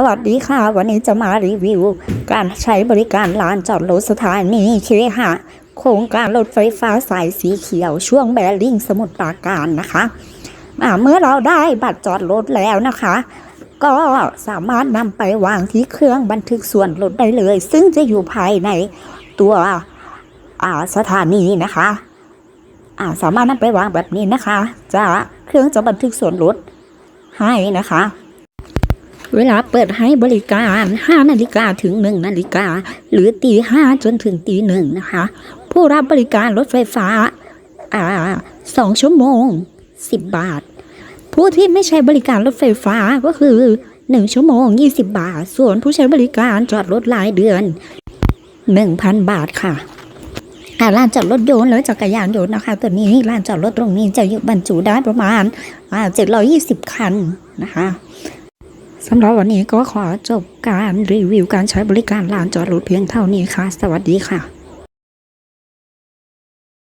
สวัสดีค่ะ วันนี้จะมารีวิว การใช้บริการลานจอดรถสถานีเคหะโครงการรถไฟฟ้าสายสีเขียวช่วงแบริ่งสมุทรปราการนะคะเมื่อเราได้บัตรจอดรถแล้วนะคะ ก็สามารถนำไปวางที่เครื่องบันทึกส่วนลดได้เลย ซึ่งจะอยู่ภายในตัวสถานีนะคะอ่าสามารถนำไปวางแบบนี้นะคะ จะเครื่องจะบันทึกส่วนลดให้นะคะ เวลาเปิดให้บริการ5นาฬิกาถึง 1 นาฬิกา หรือตี5จนถึงตีหนึ่งนะคะ ผู้รับบริการรถไฟฟ้าอ่าสองชั่วโมง 10 บาท ผู้ที่ไม่ใช้บริการรถไฟฟ้าก็คือ 1 ชั่วโมง 20 บาท ส่วนผู้ใช้บริการจอดรถรายเดือน 1,000 บาทค่ะอ่าลานจอดรถยนต์หรือจักรยานยนต์นะคะตัวนี้ลานจอดรถตรงนี้จะอยู่บรรจุได้ประมาณอ่า720คันนะคะ สำหรับวันนี้ก็ขอจบการรีวิวการใช้บริการลานจอดรถเพียงเท่านี้ค่ะ สวัสดีค่ะ